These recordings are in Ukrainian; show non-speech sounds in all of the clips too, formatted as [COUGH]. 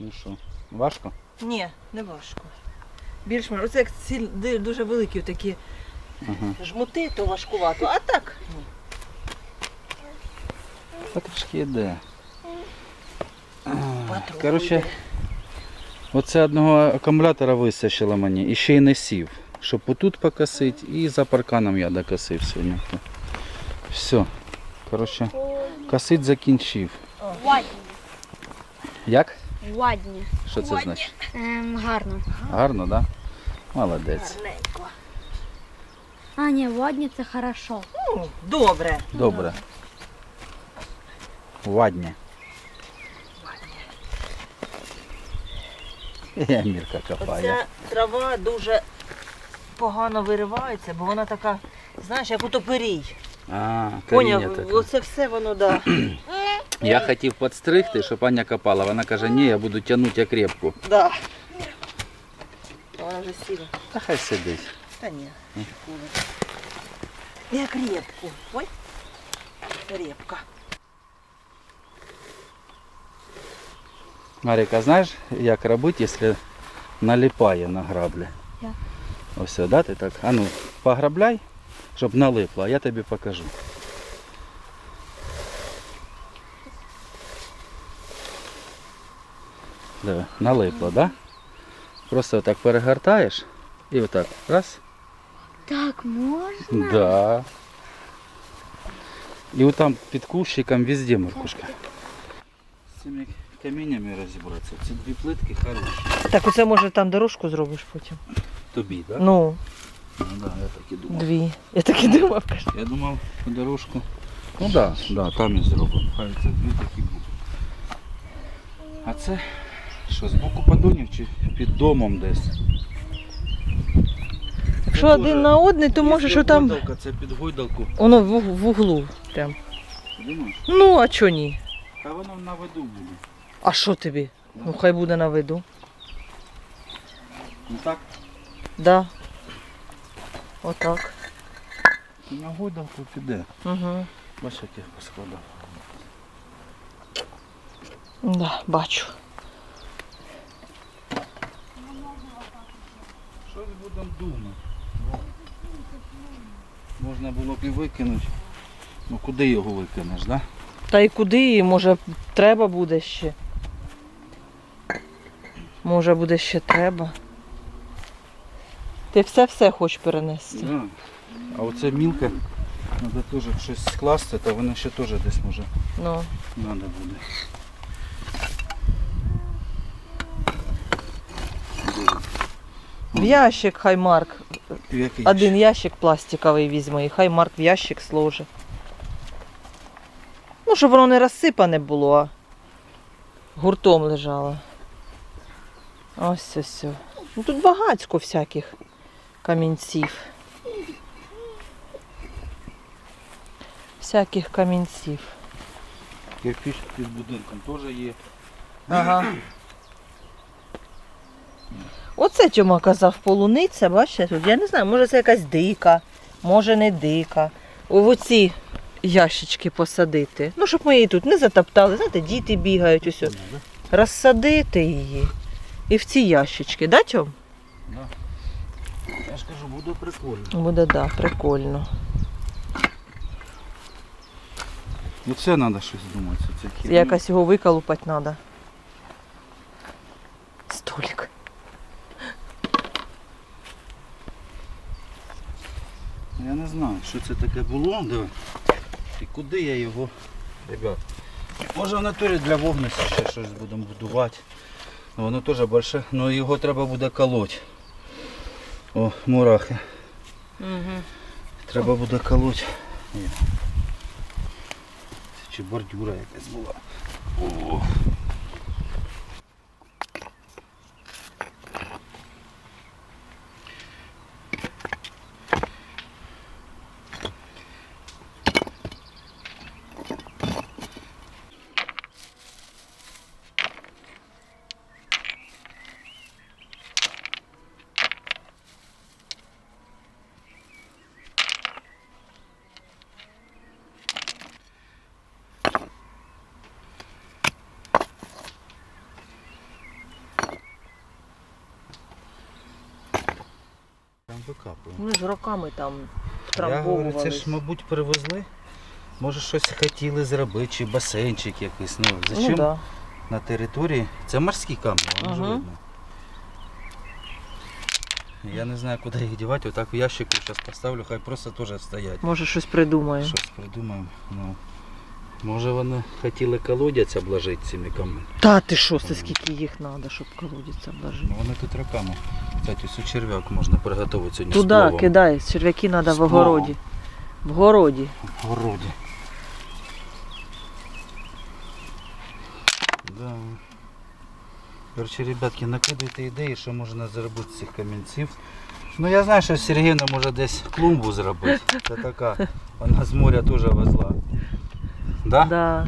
Ну що, важко? Ні, не важко. Більш-менш. Оце як ці дуже великі такі Ага. жмути, то важкувато. А так, ні. Та трішки йде. Коротше, оце одного акумулятора вистачило мені і ще й не сів. Щоб отут покосити і за парканом я докосив сьогодні. Все. Коротше, косить закінчив. Як? Ладні. Що це значить? Ем, гарно. Гарно, так? Да? Молодець. Гарненько. А, ні, ладні це хорошо. Ну, добре. Добре. Вадня. Я Мірка копає. Оця трава дуже погано виривається, бо вона така, знаєш, як ото пирій. А, коріння Поняв, таке. оце все воно, да. [CLEARS THROAT] Я хотів підстригти, щоб Аня копала. Вона каже, ні, я буду тягнути як репку. да. Вона вже сіла. Та хай сидить. Та ні. Як репку. Ой. Репка. Маріка, знаєш, як робити, якщо налипає на граблі? Як? Ось, да, ти так. А ну, пограбляй, щоб налипло, а я тобі покажу. Диви, налипло, да? Просто отак перегортаєш і отак. Раз. Так можна? Да. І отам під кущиком везде моркушка. З цими каміннями розібратися. Ці дві плитки хороші. Так оце може там дорожку зробиш потім. Тобі, так? Ну, Ну да, я так і думав. дві. Я так і думав, кажу. Я думав по дорожку. Ну так, да, да, там і зробимо. Хай це дві такі будуть. А це що, з боку подонів чи під домом десь? Якщо Це один на один, то може, Якщо що там Гойдалка, це під гойдалку. воно в, в углу. Прям. Думаєш? Ну, а чого ні? Та воно на виду буде. А що тобі? Ну хай буде на виду. Ну так, Да. Отак. на гойдалку піде. Угу. Бачиш, як я поскладав. Да, бачу. Щось будемо думати. Можна було б і викинути. Ну куди його викинеш, да? Та й куди, і, може, треба буде ще. Може буде ще треба. Ти все-все хочеш перенести. Да. А оце мілке, треба теж щось скласти, то воно ще теж десь може Ну. треба буде. В ящик хай Марк. В який Один ящик пластиковий візьме, і хай Марк в ящик сложить. Ну, щоб воно не розсипане було, а гуртом лежало. Ось ось. ось. Ну, тут багацько всяких камінців. Всяких камінців. Кирпич під будинком теж є. Ага. Оце Тьома казав полуниця, бачите тут. Я не знаю, може це якась дика, може не дика. Оці ящички посадити. Ну, щоб ми її тут не затоптали. Знаєте, діти бігають усе. Розсадити її. І в ці ящички, да, Тьом? Я ж кажу, буде прикольно. Буде, да, прикольно. Ну це треба щось думати. Це. Якось його виколупати треба. Я не знаю, що це таке було, диви. І куди я його. Ребят. Може в натурі для вогнища ще щось будемо будувати. Ну, Воно теж більше, але його треба буде колоть. О, мурахи. Угу. Треба буде колоть. Чи бордюра якась була. О. викапуємо. Ми з роками там Я говорю, це ж, мабуть, привезли. Може щось хотіли зробити, чи басейнчик якийсь. Ну, зачем Ну, да. на території? Це морські камні, воно ж видно. Я не знаю, куди їх дівати. Отак в ящику зараз поставлю, хай просто теж стоять. Може щось придумаємо. Щось придумаємо. Ну, може вони хотіли колодязь обложити цими камнями. Та ти що, це скільки їх треба, щоб колодязь обложити? Ну вони тут роками. Кстати, ось черв'як можна приготувати сьогодні Туди кидай, черв'яки треба в огороді. В городі. В городі. Да. Короче, ребятки, накидуйте ідеї, що можна зробити з цих камінців. Ну я знаю, що Сергійна може десь клумбу зробити. Це така. Вона з моря теж везла. Да? Да.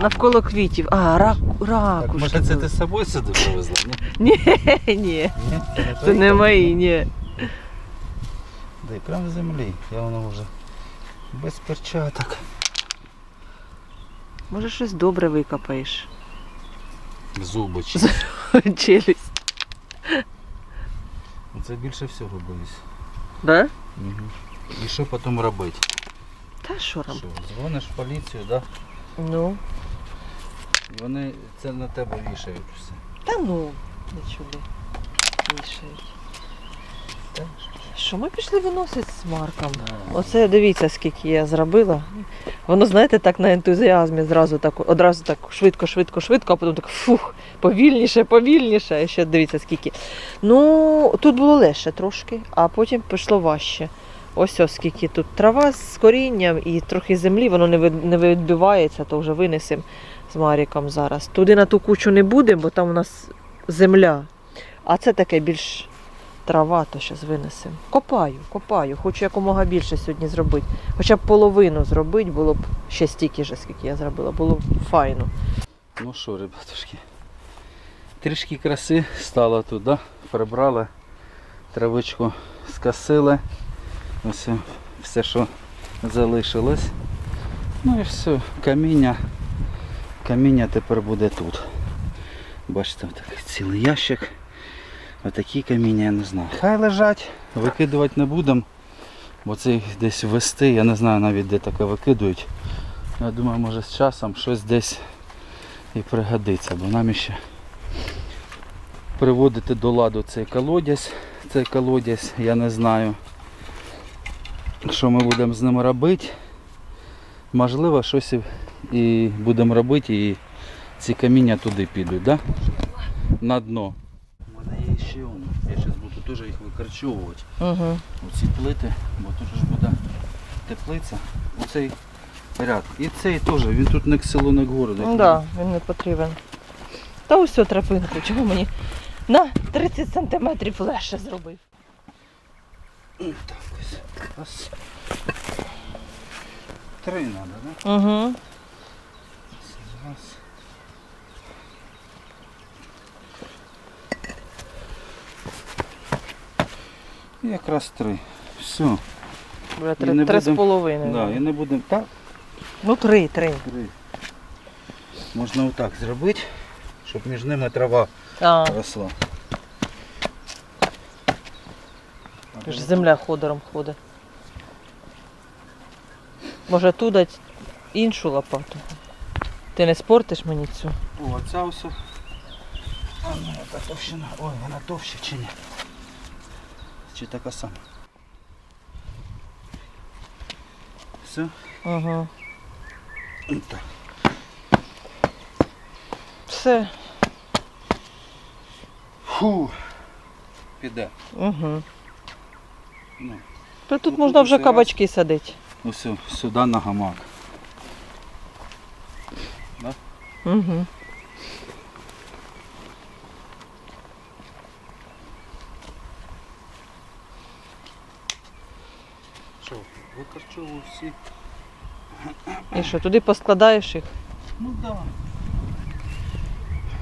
Навколо квітів. А, рак, Так, ракушки. може це були. ти з собою сюди привезла? Ні? [LAUGHS] Ні, ні. Ні? Це не, твої не мої, ні. Да, і прямо в землі. Я воно вже без перчаток. Може щось добре викопаєш. Зубочі. [LAUGHS] Челюсть. Це більше всього боюсь. Да? Угу. І що потім робити? Та що? Дзвониш в поліцію, да? Ну. Вони це на тебе вішають все. Та ну, нічого. Вішають. Що ми пішли виносити з Марком? Оце дивіться, скільки я зробила. Воно, знаєте, так на ентузіазмі зразу так, одразу так швидко, швидко, швидко, а потім так фух, повільніше, повільніше. І ще дивіться скільки. Ну, тут було легше трошки, а потім пішло важче. Ось ось скільки тут трава з корінням і трохи землі, воно не відбивається, то вже винесемо з Маріком зараз. Туди на ту кучу не будемо, бо там у нас земля. А це таке більш трава, то зараз винесемо. Копаю, копаю. Хочу якомога більше сьогодні зробити. Хоча б половину зробити, було б ще стільки ж, скільки я зробила, було б файно. Ну що, ребятушки, трішки краси стало тут, да? Прибрали, травичку скосили. Ось все, що залишилось. Ну і все, каміння. Каміння тепер буде тут. Бачите, такий цілий ящик. Отакі каміння, я не знаю. Хай лежать, викидувати не будемо. Бо це їх десь ввести, я не знаю навіть де таке викидують. Я думаю, може з часом щось десь і пригодиться, бо нам ще приводити до ладу цей колодязь. Цей колодязь, я не знаю, що ми будемо з ним робити. Можливо, щось і- будемо робити, і ці каміння туди підуть, да? на дно. У мене є ще воно. Я зараз буду теж їх викорчовувати. Угу. Оці плити, бо тут ж буде теплиця. Оцей ряд. І цей теж, він тут не к селу, не к городу. Ну так, да, він не потрібен. Та ось тропинку, чого мені на 30 сантиметрів легше зробив. Так ось. Раз. Три треба, да? Угу. Раз. І Якраз три. Все. Буде І три, не три з будем- половиною. Да, і не будемо. Так, Ну три, три. три. Можна отак зробити, щоб між ними трава А, росла. Ж земля ходором ходить. Може туди іншу лопату. Ти не спортиш мені цю? О, ця ось. А ну, яка товщина. Ой, вона товща чи ні? Чи така сама? Все? Угу. Так. Все. Фу. Піде. Угу. Ну, Та тут Ну, можна тут вже кабачки садити. ось сюди на гамак. Угу. Що, викорчовую всі? І що, туди поскладаєш їх? Ну так. Да.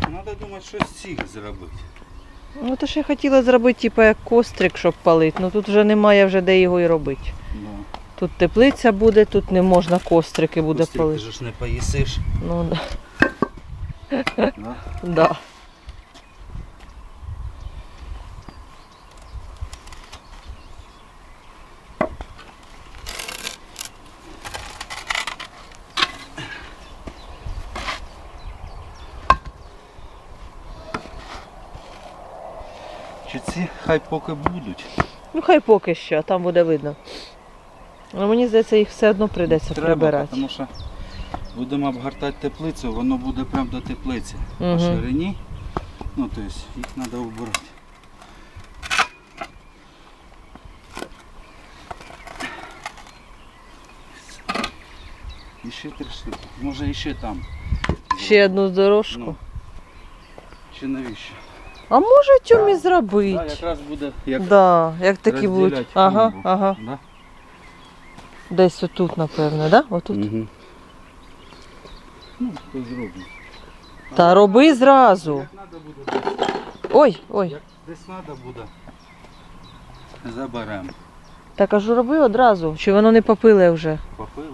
Треба думати, щось з цих зробити. Ну то ж я хотіла зробити, типу, як кострик, щоб палити. Ну тут вже немає вже де його і робити. Да. Тут теплиця буде, тут не можна кострики буде Кострик, палити. Ти ж не поїсиш. Ну да. Да? [LAUGHS] да. Чи ці хай поки будуть. Ну хай поки що, там буде видно. Але мені здається, їх все одно прийдеться Треба, прибирати. тому що будемо обгортати теплицю, воно буде прямо до теплиці. По ширині. Ну, тобто їх треба убирати. І ще три штуки. Може і ще там. Ще одну дорожку. Ну, чи навіщо? А може тьомі Так, зробити? якраз буде як Да, як такі будуть. Ага, клумбу. ага. Да? Десь отут, напевно, да? Отут. Угу. Ну, то зроблю. Та роби зразу. Як треба буде, Ой, ой. як десь треба буде, заберемо. Так кажу, роби одразу. Чи воно не попиле вже? Попили,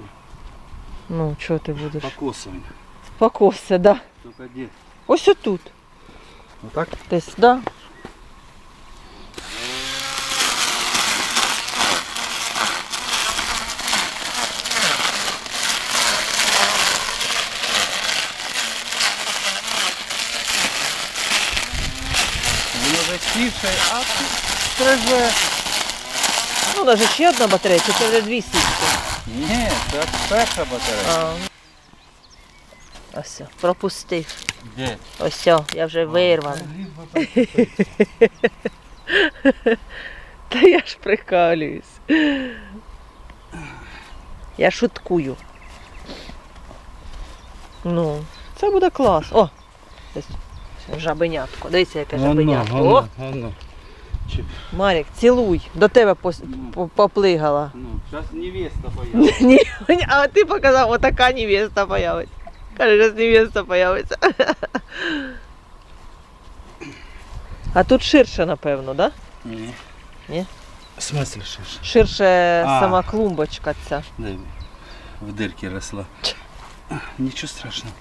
Ну, чого ти будеш? покосимо. Покосе, да. Тільки де? Ось отут. Отак? Десь, да. Воно вже сівше, а Треба. Ну, навіть ще одна батарея, чи це вже дві сітки. Ні, це перша батарея. А. Ось, все, пропустив. Де? Ось, все, я вже вирвала. [LAUGHS] Та я ж прикалююсь. Я шуткую. Ну, це буде клас. О! Жабенятко. Дивіться, яке жабенятко. О, воно. Чи, Марік, цілуй. До тебе пос- по- поплигала. ну, зараз невеста. [LAUGHS] Ні, а ти показав, отака невеста появиться. Каже, зараз невеста появиться. А тут ширше, напевно, да? Ні. Ні? В смысле ширше? Ширше А. сама клумбочка ця. Де в дирки росла. Нічого страшного.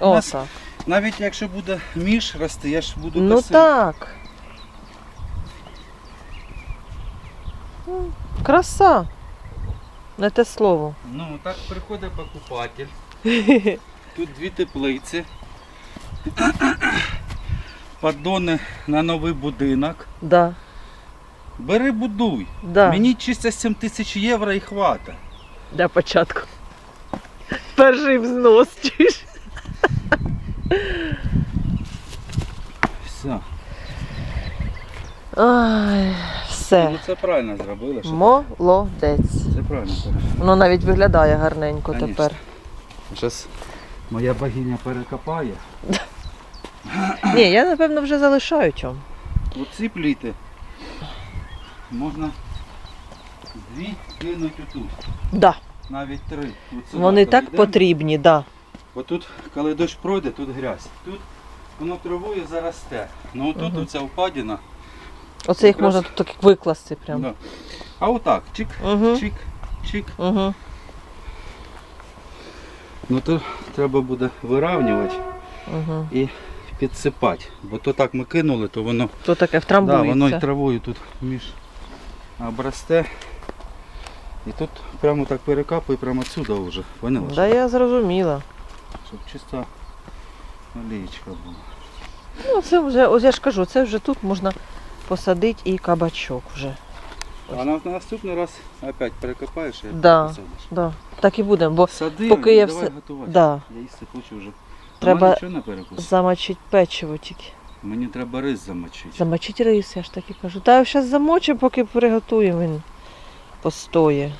О, Нас- так. Навіть якщо буде між рости, я ж буду Ну косити. так. Краса. Не те слово. Ну, так приходить покупатель. Тут дві теплиці. Поддони на новий будинок. Да. Бери будуй. Да. Мені чисто 7 тисяч євро і хвата. Для початку. Перший взнос. чуєш? Все. Ай, все. Ну це правильно зробили. Що Молодець. Це правильно. Воно навіть виглядає гарненько Конечно. тепер. Зараз моя богиня перекопає. Ні, я напевно вже залишаю цьому. Оці пліти можна дві кинути тут. Да. Навіть три. От Вони так йдемо. потрібні, да. Бо тут, коли дощ пройде, тут грязь. Тут воно травою заросте. Ну тут Мгм. оця впадіна. Оце їх Якраз- можна тут так викласти прям. Да. А отак, чик, Угу. чик, чик. Угу. Ну то треба буде вирівнювати Угу. і підсипати. Бо то так ми кинули, то воно, То таке да, втрамбується. воно і травою тут між обросте. І тут прямо так перекапує прямо отсюди вже. Поняла? Да, я зрозуміла. Щоб чиста олієчка була. Ну, це вже, ось я ж кажу, це вже тут можна посадити і кабачок вже. А на наступний раз опять перекопаєш і Да. посадиш. Да. Так і будемо, бо Сади, поки я давай все- готувати. да, Я їсти хочу вже. Треба Треба... нічого печиво тільки. Мені треба рис замочити. Замочити рис, я ж так і кажу. Та зараз замочимо, поки приготуємо він постоє.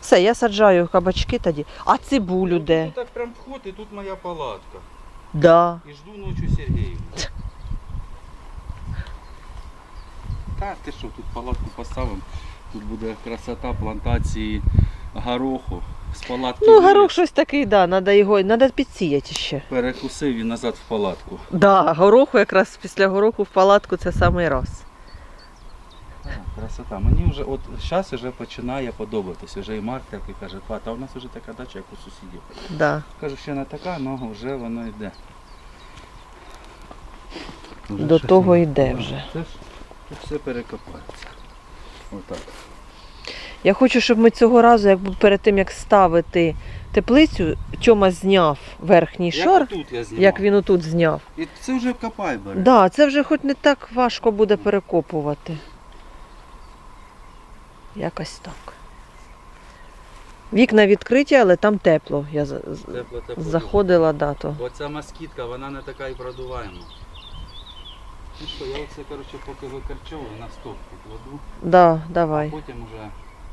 Все, я саджаю кабачки тоді. А цибулю де? Тут так прям вход і тут моя палатка. Да. І жду ночі Сергіївну. [LAUGHS] Та ти що, тут палатку поставимо. Тут буде красота плантації гороху. З палатки Ну, горох щось такий, да, треба його, треба підсіяти ще. перекусив і назад в палатку. Да, гороху якраз після гороху в палатку це самий раз. А, Красота. Мені вже от зараз вже починає подобатись. Вже і Марк такий каже, та у нас вже така дача, як у сусідів. Да. Кажу, ще не така, але вже воно йде. Вже До того йде вже. Це ж тут все перекопається. Отак. Я хочу, щоб ми цього разу, як перед тим як ставити теплицю Тьома зняв верхній шар, тут я знімав. як він отут зняв. І це вже копай бере. Да, це вже хоч не так важко буде перекопувати. Якось так. Вікна відкриті, але там тепло. Я Тепло, тепло. заходила, да, то. Оця москітка, вона не така і продуваема. Ну що, я оце, коротше, поки викорчовую, на стопку кладу, Да, а давай. потім вже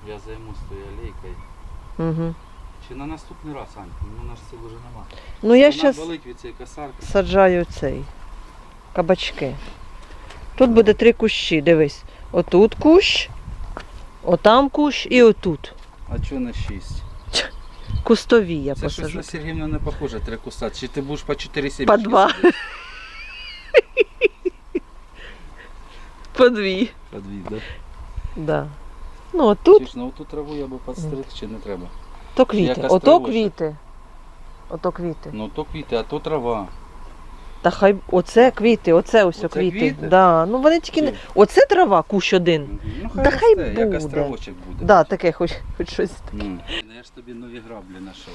я займусь тою алейкою. Угу. Чи на наступний раз, Ань? Ну, на ж сил вже нема. Ну я Вона зараз болить від цієї косарки. саджаю цей кабачки. Тут буде три кущі, дивись. Отут кущ, отам кущ і отут. А чого на 6? Кустові я Це щось посажу. на Сергіївну не похоже, три куста. Чи ти будеш по 4 7 По два. По дві. По дві, да? Да. Ну, отут Чи ж на оту траву я би підстриг, чи не треба? то квіти. Як Ото квіти. Ото квіти. Ну то квіти, а то трава. Та хай оце квіти, оце ось Оце квіти. квіти? Да. Ну вони тільки не. Чи? Оце трава, кущ один. Ну Та хай росте, як буде. островочок буде. Да, таке хоч, хоч щось. Ну. Я ж тобі нові граблі знайшов.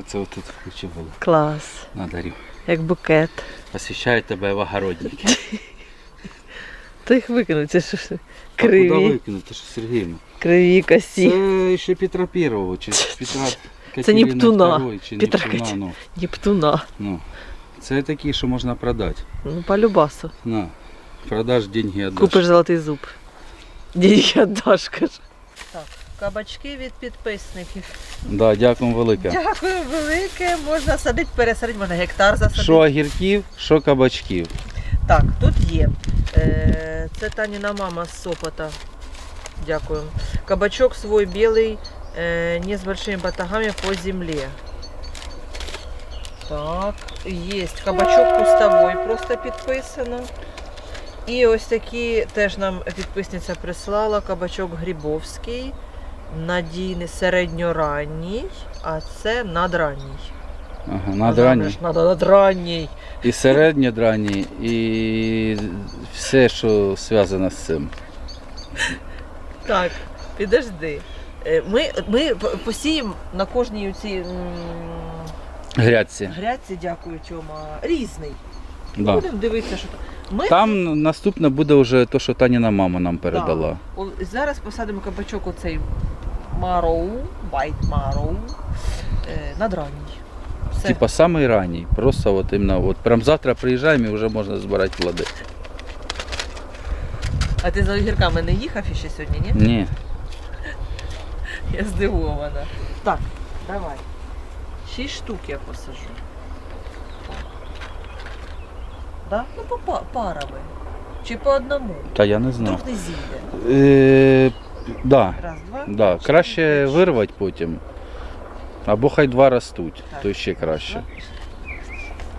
Оце отут куча було. Клас. На, дарю. Як букет. Посвящаю тебе в огородники. [LAUGHS] То їх викинуть, це ж А куди викинути, що Сергіївна? криві косі. Це ще Петра Первого, чи Петра Це Нептуна. II, чи Петра Нептуна, Катерина. ну, Нептуна. ну. Це такі, що можна продати. Ну, по любасу. На, продаж, деньги віддаш. Купиш золотий зуб. Деньги віддаш, каже. Так, кабачки від підписників. Да, дякую велике. Дякую велике. Можна садити, пересадити, можна гектар засадити. Що огірків, що кабачків. Так, тут є. Е, це Таніна мама з Сопота. Дякую. Кабачок свой белый, э, не с большими батагами по земле. Так, есть. Кабачок кустовой просто підписано. І ось такі теж нам підписниця прислала. Кабачок Грибовський. Надійний середньоранній, а це надранній. Ага, надрані. Надо надранній. І середньодрані, і все, що зв'язано з цим. Так, підожди. Е, Ми, ми посіємо на кожній цій Грядці. грядці, дякую, Тьома, різний. Да. Будемо дивитися, що там. Ми Там наступне буде вже те, що Таніна мама нам передала. О, зараз посадимо кабачок оцей Мароу, White Мароу, е, надранній. Все. Типа самий ранній. Просто от іменно, от прям завтра приїжджаємо і вже можна збирати плоди. А ти за огірками не їхав іще сьогодні, ні? Ні. Я здивована. Так, давай. Шість штук я посажу. Да? Ну, по па- парами. Чи по одному. Та я не знаю. Вдруг не зійде. Е, да. Раз, два. Да. Краще вирвати потім. Або хай два ростуть, Так. то ще краще.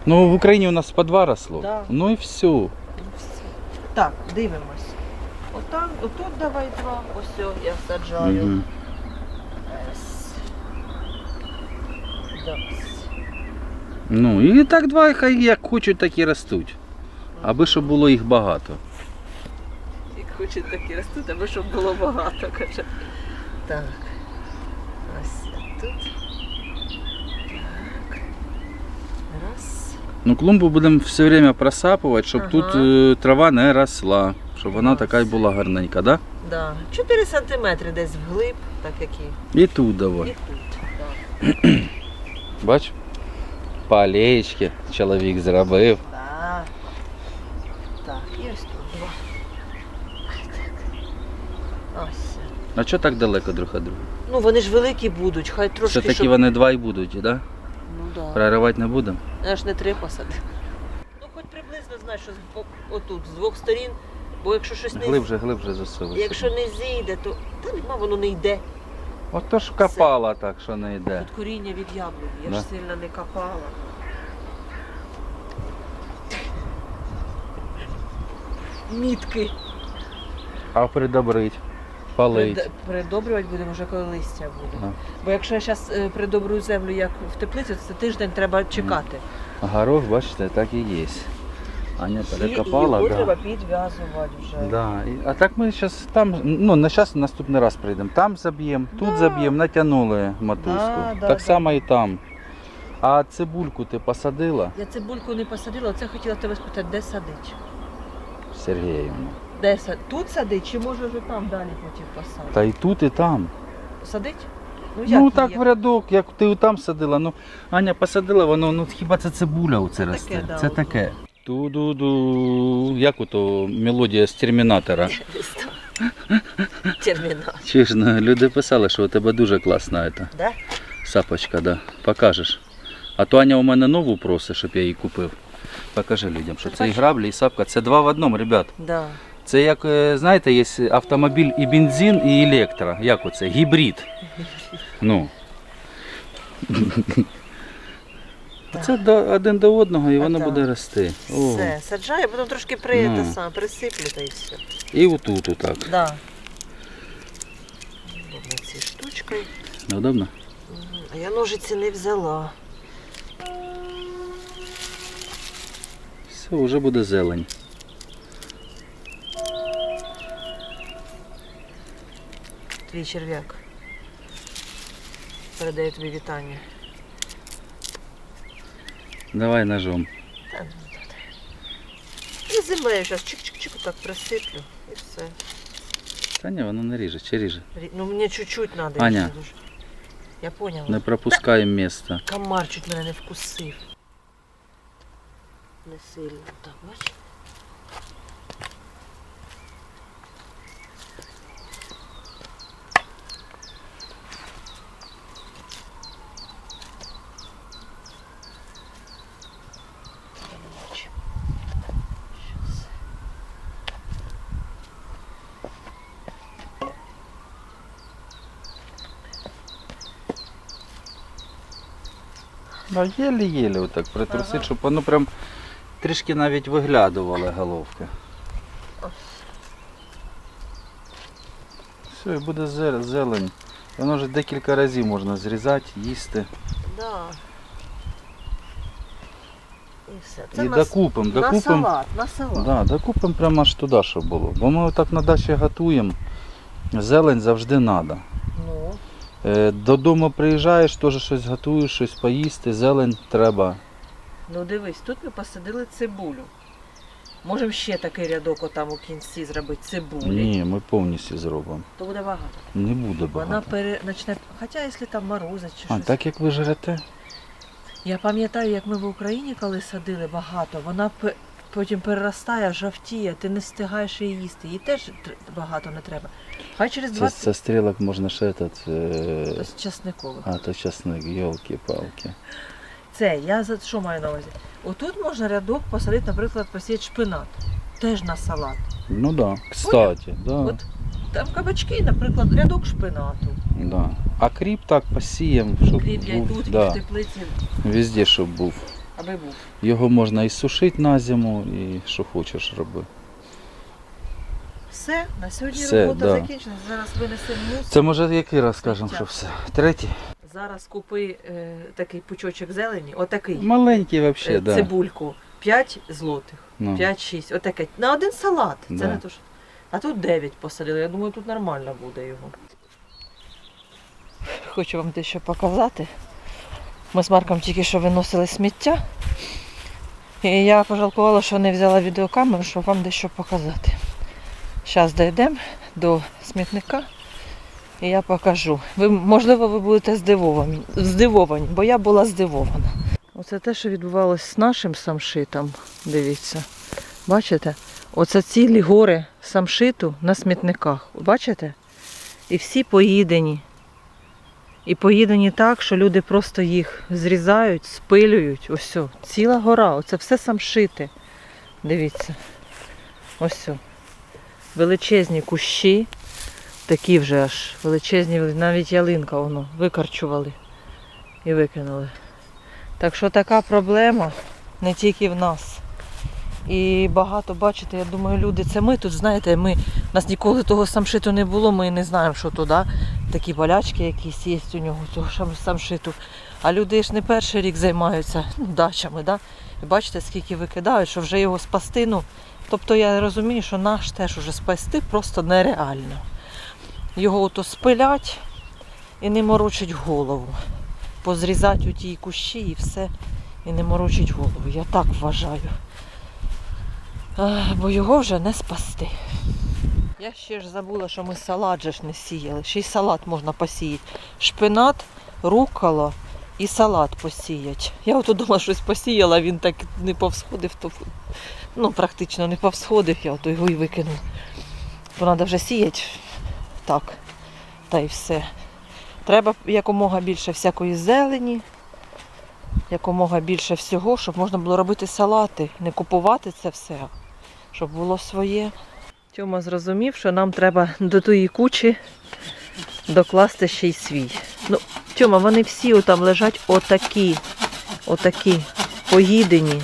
Ну в Україні у нас по два росло. Да. Ну і все. Ну. Так, дивимось. Отам, отут давай два. Ось я саджаю. Угу. Ну і так два, хай як хочуть, так і ростуть. Аби щоб було їх багато. Як хочуть, так і ростуть, аби щоб було багато, каже. Так. Ось тут. Так. Раз. Ну клумбу будемо все время просапувати, щоб Ага. тут е, трава не росла. Щоб вона така й була гарненька, да? Да. 4 сантиметри десь вглиб, так як і, І тут і давай. тут. Да. [CLEARS THROAT] Бач? По чоловік зробив. Да. Так, і ось тут два. Так. Ось. А чого так далеко друг від друга? Ну вони ж великі будуть, хай трошки. Все таки щоб... вони два і будуть, да? Да. Проривати не будемо. Я ж не три посадив. Ну хоч приблизно знаєш, що з- о- отут, з двох сторін, бо якщо щось не Глибже, глибже засовуй. якщо не зійде, то та нема, воно не йде. От то ж копала так, що не йде. Тут коріння від яблуні, я Да. ж сильно не копала. Мітки. А придобрить, палить. Придобрювати будемо вже коли листя буде. Ага. Бо якщо я зараз придобрую землю як в теплицю, то це тиждень треба чекати. Горох, бачите, так і є. Аня перекопала, його да. треба підв'язувати вже. Да. А так ми зараз там, ну на зараз наступний раз прийдемо. Там заб'ємо, тут Да. заб'ємо, натягнули мотузку. Да, да, так да. само і там. А цибульку ти посадила, Я цибульку не посадила, оце хотіла тебе спитати, де садить? Сергіївна? Де сад? Тут садить, чи може вже там далі потім посадити? Та і тут, і там. Садить? як Ну так в рядок, як ти там садила. Ну, Аня посадила, воно, ну хіба це цибуля оце росте? да, це от. таке. Ту-ду-ду. Як ото мелодія з термінатора. Термінал. Чи ж ну, люди писали, що у тебе дуже класна ета. Да? Сапочка, да. Покажеш. А то Аня у мене нову просить, щоб я її купив. Покажи людям, що це і граблі, і сапка. Це два в одному, ребят. Да. Це як, е, знаєте, є автомобіль і бензин, і електро. Як оце? Гібрид. Ну. [LAUGHS] Це один до одного і воно Ага. буде рости. О. Все, саджаю, потім трошки при, Ну. те саме, присиплю та й все. І отут отак. Да. Удобно цією штучкою. Удобно? Мгм. А я ножиці не взяла. Все, вже буде зелень. Твій черв'як. Передаю тобі вітання. Давай ножом. Та, ну, та, та. І землею зараз чик-чик-чик так присиплю і все. Та ні, воно не ріже, чи ріже. Рі- Ну мені чуть-чуть треба. Аня. Я поняла. Не пропускаємо місце. Комар чуть мене не вкусив. Не сильно. Так, бач. Ну, єлі-єлі отак притрусить, Ага. щоб воно прям трішки навіть виглядували головки. Все, і буде зелень. Воно вже декілька разів можна зрізати, їсти. Да. І все. і на, докупимо, на докупимо. салат, на салат. Да, докупимо прямо аж туди, щоб було. Бо ми отак на дачі готуємо. Зелень завжди треба. Е, додому приїжджаєш, теж щось готуєш, щось поїсти, зелень треба. ну дивись, тут ми посадили цибулю. Можемо ще такий рядок отам у кінці зробити цибулі. Ні, ми повністю зробимо. То буде багато. Не буде Вона багато. пере... почне. Хоча, якщо там морозить чи А, щось. так як ви жрете? Я пам'ятаю, як ми в Україні, коли садили багато, вона пе- потім переростає, жовтіє, ти не встигаєш її їсти. Їй теж тр- багато не треба. Хай через Це, 20 це стрілок можна ще этот, е... Тобто часникових. А, то часник, йолки-палки. Це я за що маю на увазі? Отут можна рядок посадити, наприклад, посіяти шпинат. Теж на салат. Ну да, кстати, да, От там кабачки, наприклад, рядок шпинату. да. А кріп так посіємо, щоб Кріп я й був, тут, і в да, теплиці, везде, щоб був. Аби був. Його можна і сушити на зиму, і що хочеш роби. Все, на сьогодні Все, робота да. закінчена. Зараз винесемо мусор. Це може який раз скажемо, що все. Третій? Зараз купи е, такий пучочок зелені, отакий. Маленький е, взагалі, да. цибульку. 5 злотих. Ну. 5-6. Отаке. На один салат. Це Да. не то, що... А тут 9 посадили. Я думаю, тут нормально буде його. Хочу вам дещо показати. Ми з Марком тільки що виносили сміття. І я пожалкувала, що не взяла відеокамеру, щоб вам дещо показати. Зараз дійдемо до смітника і я покажу. Ви, можливо, ви будете здивовані, здивовані, бо я була здивована. Оце те, що відбувалося з нашим самшитом. Дивіться. Бачите? Оце цілі гори самшиту на смітниках. Бачите? І всі поїдені. І поїдені так, що люди просто їх зрізають, спилюють. Ось. Ціла гора. Оце все самшити. Дивіться. Ось. Величезні кущі. Такі вже аж величезні, навіть ялинка воно викарчували і викинули. Так що така проблема не тільки в нас. І багато, бачите, я думаю, люди, це ми тут, знаєте, ми, нас ніколи того самшиту не було, ми не знаємо, що туди. Такі болячки якісь є у нього, цього самшиту. А люди ж не перший рік займаються ну, дачами, да? І бачите, скільки викидають, що вже його спасти. Ну, тобто я розумію, що наш теж уже спасти просто нереально. Його ото спилять і не морочить голову. Позрізати у ті кущі і все, і не морочить голову. Я так вважаю. Бо його вже не спасти. Я ще ж забула, що ми салат же ж не сіяли. Ще й салат можна посіяти. Шпинат, руккола і салат посіять. Я от думала, щось посіяла, він так не повсходив, то ну, практично не повсходив, я от його і викинула. Бо треба вже сіяти так, та й все. Треба якомога більше всякої зелені, якомога більше всього, щоб можна було робити салати, не купувати це все, щоб було своє. Тьома зрозумів, що нам треба до тої кучі докласти ще й свій. Ну, Тьома, вони всі там лежать отакі, отакі, поїдені.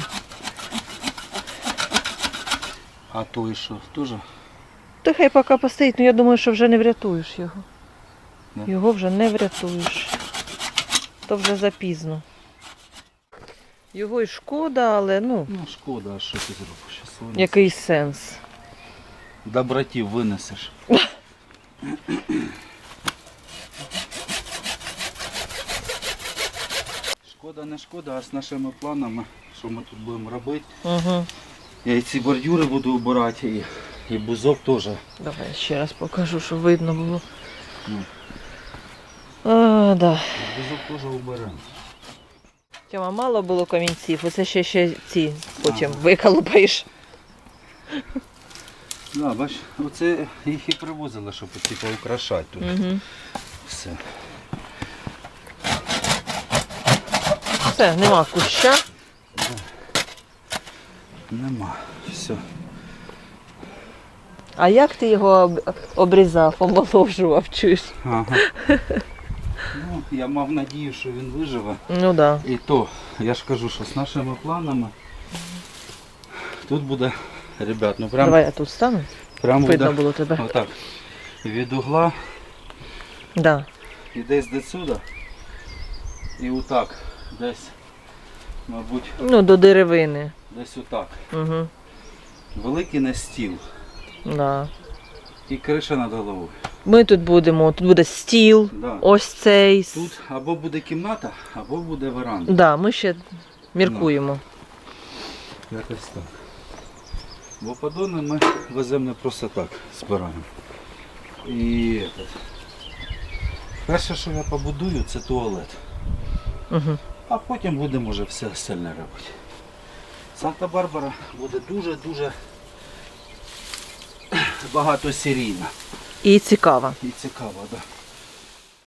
А той що? Теж? То хай поки постоїть, ну я думаю, що вже не врятуєш його. Да. Його вже не врятуєш. То вже запізно. Його й шкода, але ну, Ну шкода, а що ти зробиш? Який сенс. До братів винесеш. Шкода, не шкода, а з нашими планами, що ми тут будемо робити. Угу. Я і ці бордюри буду убирати, і, і бузок теж. Давай ще раз покажу, щоб видно було. Ну. А, да. Бузок теж уберемо. Тьома, мало було камінців, оце ще, ще ці потім виколупаєш. Да, бач, оце їх і привозили, щоб оці поукрашати тут. Угу. Все. Все, нема куща. Нема. Все. А як ти його об- обрізав, омоложував, чуєш? Ага. [LAUGHS] Ну, я мав надію, що він виживе. Ну да. І то, я ж кажу, що з нашими планами тут буде, ребят, ну прям, Давай я тут стану. прям Видно буде було тебе. отак. Від угла Да. і десь до сюди. І отак. Десь, мабуть, Ну, до деревини. десь отак. Угу. Великий настіл Да. і криша над головою. Ми тут будемо, тут буде стіл, Да. ось цей. с- Тут або буде кімната, або буде веранда. Да, ми ще міркуємо. Якось так. Бо подони ми веземо не просто так, збираємо. І перше, що я побудую, це туалет. Угу. А потім будемо вже все остальне робити. Санта-Барбара буде дуже-дуже багатосерійна І цікаво. і цікава. Да.